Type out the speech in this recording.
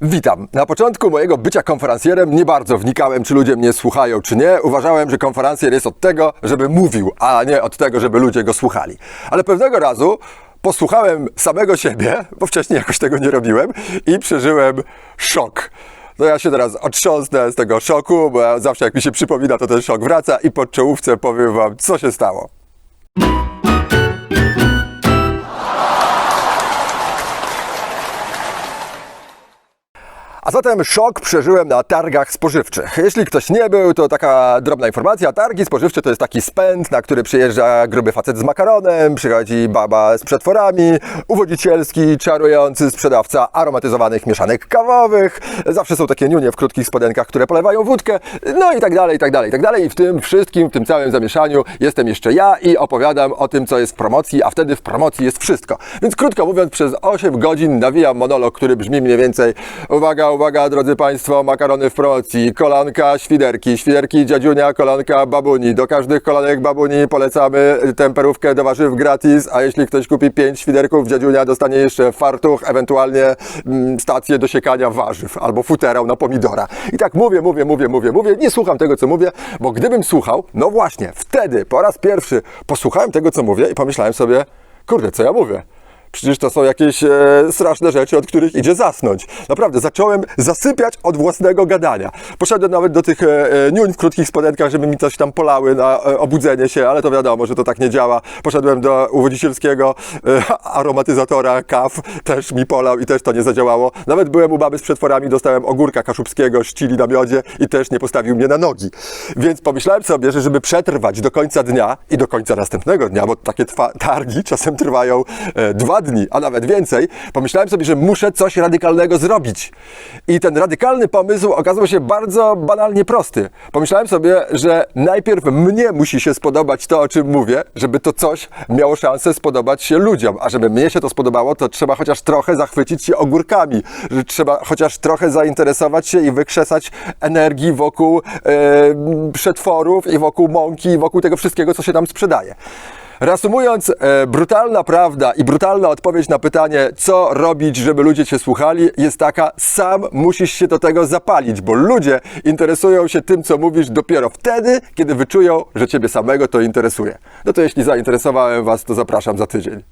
Witam. Na początku mojego bycia konferencjerem nie bardzo wnikałem, czy ludzie mnie słuchają, czy nie. Uważałem, że konferencjer jest od tego, żeby mówił, a nie od tego, żeby ludzie go słuchali. Ale pewnego razu posłuchałem samego siebie, bo wcześniej jakoś tego nie robiłem i przeżyłem szok. No ja się teraz otrząsnę z tego szoku, bo zawsze jak mi się przypomina, to ten szok wraca i po czołówce powiem wam, co się stało. A zatem szok przeżyłem na targach spożywczych. Jeśli ktoś nie był, to taka drobna informacja. Targi spożywcze to jest taki spęd, na który przyjeżdża gruby facet z makaronem, przychodzi baba z przetworami, uwodzicielski, czarujący sprzedawca aromatyzowanych mieszanek kawowych. Zawsze są takie niunie w krótkich spodenkach, które polewają wódkę, no i tak dalej, i tak dalej, i tak dalej. I w tym wszystkim, w tym całym zamieszaniu jestem jeszcze ja i opowiadam o tym, co jest w promocji, a wtedy w promocji jest wszystko. Więc krótko mówiąc, przez 8 godzin nawijam monolog, który brzmi mniej więcej uwaga, uwaga, drodzy Państwo, makarony w promocji, kolanka, świderki, świderki dziadziunia, kolanka babuni. Do każdych kolanek babuni polecamy temperówkę do warzyw gratis, a jeśli ktoś kupi 5 świderków dziadziunia, dostanie jeszcze fartuch, ewentualnie mm, stację do siekania warzyw albo futerał na pomidora. I tak mówię, mówię, mówię, mówię, mówię, nie słucham tego, co mówię, bo gdybym słuchał, no właśnie, wtedy po raz pierwszy posłuchałem tego, co mówię i pomyślałem sobie, kurde, co ja mówię? Przecież to są jakieś e, straszne rzeczy, od których idzie zasnąć. Naprawdę, zacząłem zasypiać od własnego gadania. Poszedłem nawet do tych e, e, niuń w krótkich spodenkach, żeby mi coś tam polały na e, obudzenie się, ale to wiadomo, że to tak nie działa. Poszedłem do uwodzicielskiego e, aromatyzatora kaw, też mi polał i też to nie zadziałało. Nawet byłem u baby z przetworami, dostałem ogórka kaszubskiego, ścili na miodzie i też nie postawił mnie na nogi. Więc pomyślałem sobie, że żeby przetrwać do końca dnia i do końca następnego dnia, bo takie targi czasem trwają e, dwa dni, a nawet więcej, pomyślałem sobie, że muszę coś radykalnego zrobić. I ten radykalny pomysł okazał się bardzo banalnie prosty. Pomyślałem sobie, że najpierw mnie musi się spodobać to, o czym mówię, żeby to coś miało szansę spodobać się ludziom. A żeby mnie się to spodobało, to trzeba chociaż trochę zachwycić się ogórkami, że trzeba chociaż trochę zainteresować się i wykrzesać energii wokół e, przetworów i wokół mąki i wokół tego wszystkiego, co się tam sprzedaje. Reasumując, e, brutalna prawda i brutalna odpowiedź na pytanie, co robić, żeby ludzie Cię słuchali, jest taka, sam musisz się do tego zapalić, bo ludzie interesują się tym, co mówisz dopiero wtedy, kiedy wyczują, że Ciebie samego to interesuje. No to jeśli zainteresowałem Was, to zapraszam za tydzień.